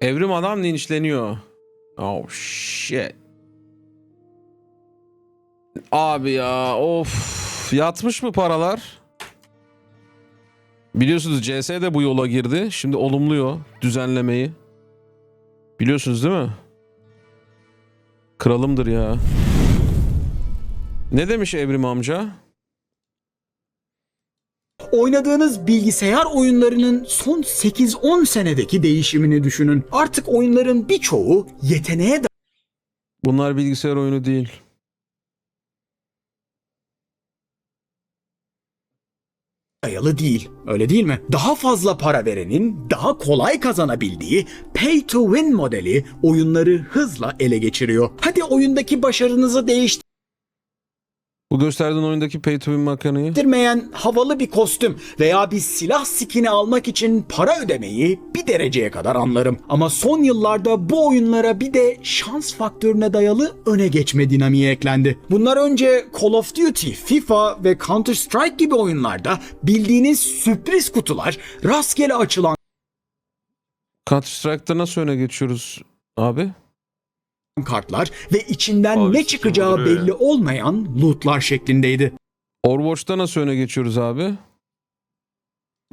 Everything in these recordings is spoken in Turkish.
Evrim adam linçleniyor. Oh shit. Abi ya of yatmış mı paralar? Biliyorsunuz CS de bu yola girdi. Şimdi olumluyor düzenlemeyi. Biliyorsunuz değil mi? Kralımdır ya. Ne demiş Evrim amca? Oynadığınız bilgisayar oyunlarının son 8-10 senedeki değişimini düşünün. Artık oyunların birçoğu yeteneğe Bunlar bilgisayar oyunu değil. dayalı değil. Öyle değil mi? Daha fazla para verenin daha kolay kazanabildiği pay to win modeli oyunları hızla ele geçiriyor. Hadi oyundaki başarınızı Bu gösterdiğin oyundaki pay to win makinayı. değiştirmeyen havalı bir kostüm veya bir silah skini almak için para ödemeyi bir dereceye kadar anlarım. Ama son yıllarda bu oyunlara bir de şans faktörüne dayalı öne geçme dinamiği eklendi. Bunlar önce Call of Duty, FIFA ve Counter Strike gibi oyunlarda bildiğiniz sürpriz kutular, rastgele açılan Counter Strike'da nasıl öne geçiyoruz abi? Kartlar ve içinden Abi ne çıkacağı oluyor ya. belli olmayan lootlar şeklindeydi. Overwatch'ta nasıl öne geçiyoruz abi?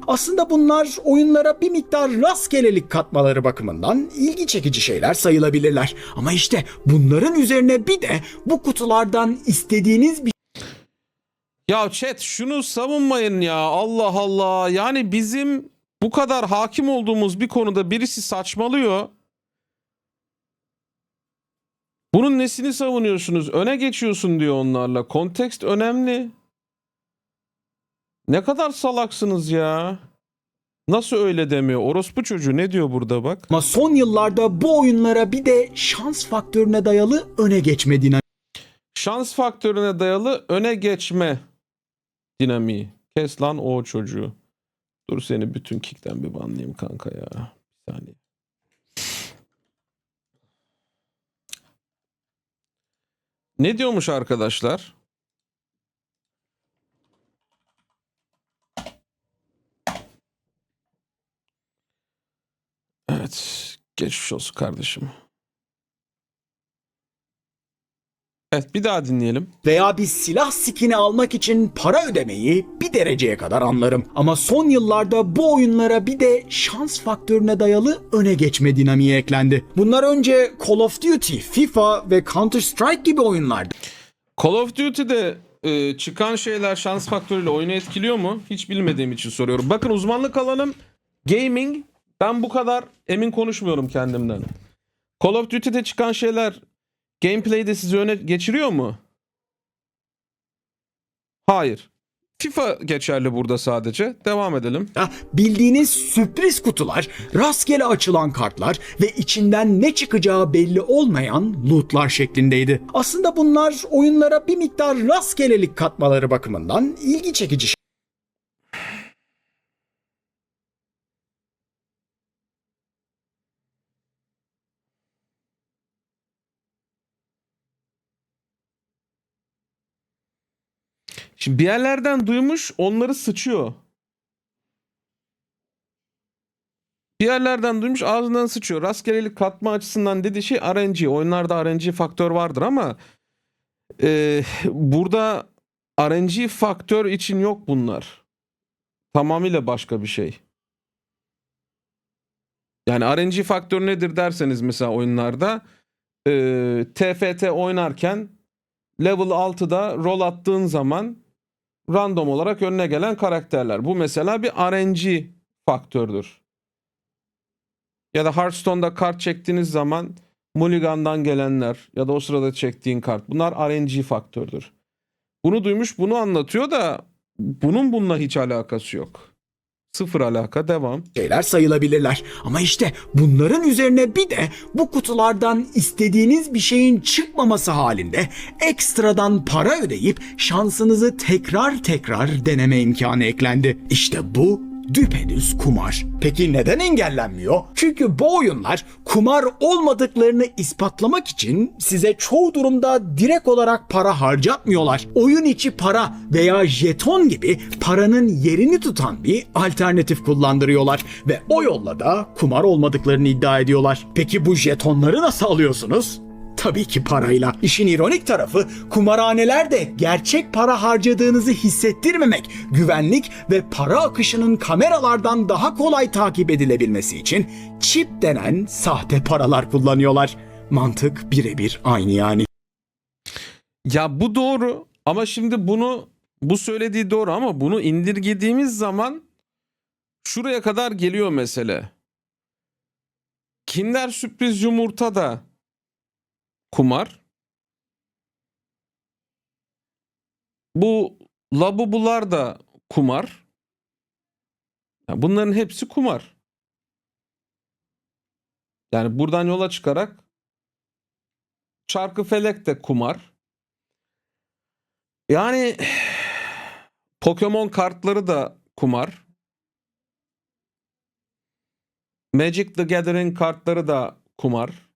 Aslında bunlar oyunlara bir miktar rastgelelik katmaları bakımından ilgi çekici şeyler sayılabilirler. Ama işte bunların üzerine bir de bu kutulardan istediğiniz bir Ya chat şunu savunmayın ya Allah Allah. Yani bizim bu kadar hakim olduğumuz bir konuda birisi saçmalıyor. Bunun nesini savunuyorsunuz? Öne geçiyorsun diyor onlarla. Kontekst önemli. Ne kadar salaksınız ya. Nasıl öyle demiyor? Orospu çocuğu ne diyor burada bak. ama son yıllarda bu oyunlara bir de şans faktörüne dayalı öne geçme dinamiği Şans faktörüne dayalı öne geçme dinamiği. Kes lan o çocuğu. Dur seni bütün kickten bir banlayayım kanka ya. Bir saniye. Ne diyormuş arkadaşlar? Evet. Geçmiş olsun kardeşim. Evet bir daha dinleyelim. veya bir silah skini almak için para ödemeyi bir dereceye kadar anlarım. Ama son yıllarda bu oyunlara bir de şans faktörüne dayalı öne geçme dinamiği eklendi. Bunlar önce Call of Duty, FIFA ve Counter Strike gibi oyunlardı. Call of Duty'de e, çıkan şeyler şans faktörüyle oyunu etkiliyor mu? Hiç bilmediğim için soruyorum. Bakın uzmanlık alanım gaming. Ben bu kadar emin konuşmuyorum kendimden. Call of Duty'de çıkan şeyler gameplay'de sizi öne geçiriyor mu? Hayır. FIFA geçerli burada sadece. Devam edelim. Ha, bildiğiniz sürpriz kutular, rastgele açılan kartlar ve içinden ne çıkacağı belli olmayan lootlar şeklindeydi. Aslında bunlar oyunlara bir miktar rastgelelik katmaları bakımından ilgi çekici Şimdi bir yerlerden duymuş onları sıçıyor. Bir yerlerden duymuş ağzından sıçıyor. Rastgelelik katma açısından dediği şey RNG. Oyunlarda RNG faktör vardır ama e, burada RNG faktör için yok bunlar. Tamamıyla başka bir şey. Yani RNG faktör nedir derseniz mesela oyunlarda e, TFT oynarken level 6'da rol attığın zaman random olarak önüne gelen karakterler. Bu mesela bir RNG faktördür. Ya da Hearthstone'da kart çektiğiniz zaman Mulligan'dan gelenler ya da o sırada çektiğin kart. Bunlar RNG faktördür. Bunu duymuş bunu anlatıyor da bunun bununla hiç alakası yok. Sıfır alaka devam. şeyler sayılabilirler. Ama işte bunların üzerine bir de bu kutulardan istediğiniz bir şeyin çıkmaması halinde ekstradan para ödeyip şansınızı tekrar tekrar deneme imkanı eklendi. İşte bu düpedüz kumar. Peki neden engellenmiyor? Çünkü bu oyunlar kumar olmadıklarını ispatlamak için size çoğu durumda direkt olarak para harcatmıyorlar. Oyun içi para veya jeton gibi paranın yerini tutan bir alternatif kullandırıyorlar ve o yolla da kumar olmadıklarını iddia ediyorlar. Peki bu jetonları nasıl alıyorsunuz? Tabii ki parayla. İşin ironik tarafı kumarhaneler de gerçek para harcadığınızı hissettirmemek, güvenlik ve para akışının kameralardan daha kolay takip edilebilmesi için çip denen sahte paralar kullanıyorlar. Mantık birebir aynı yani. Ya bu doğru ama şimdi bunu bu söylediği doğru ama bunu indirgediğimiz zaman şuraya kadar geliyor mesele. Kinder sürpriz yumurta da kumar. Bu labubular da kumar. Ya bunların hepsi kumar. Yani buradan yola çıkarak Çarkıfelek de kumar. Yani Pokemon kartları da kumar. Magic the Gathering kartları da kumar.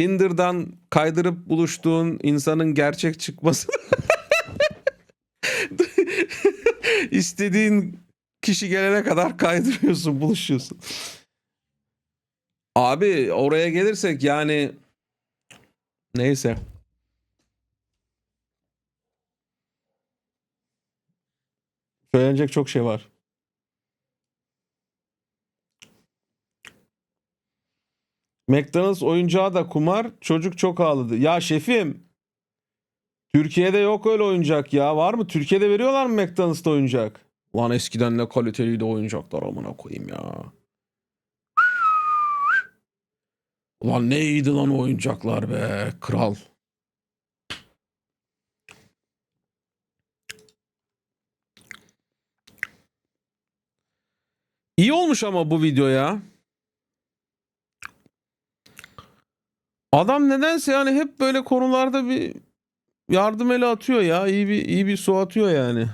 Tinder'dan kaydırıp buluştuğun insanın gerçek çıkması. İstediğin kişi gelene kadar kaydırıyorsun, buluşuyorsun. Abi oraya gelirsek yani neyse. Söylenecek çok şey var. McDonald's oyuncağı da kumar. Çocuk çok ağladı. Ya şefim. Türkiye'de yok öyle oyuncak ya. Var mı? Türkiye'de veriyorlar mı McDonald's'ta oyuncak? Lan eskiden ne kaliteliydi oyuncaklar amına koyayım ya. Ulan ne iyiydi lan oyuncaklar be. Kral. İyi olmuş ama bu video ya. Adam nedense yani hep böyle konularda bir yardım eli atıyor ya. İyi bir iyi bir su atıyor yani.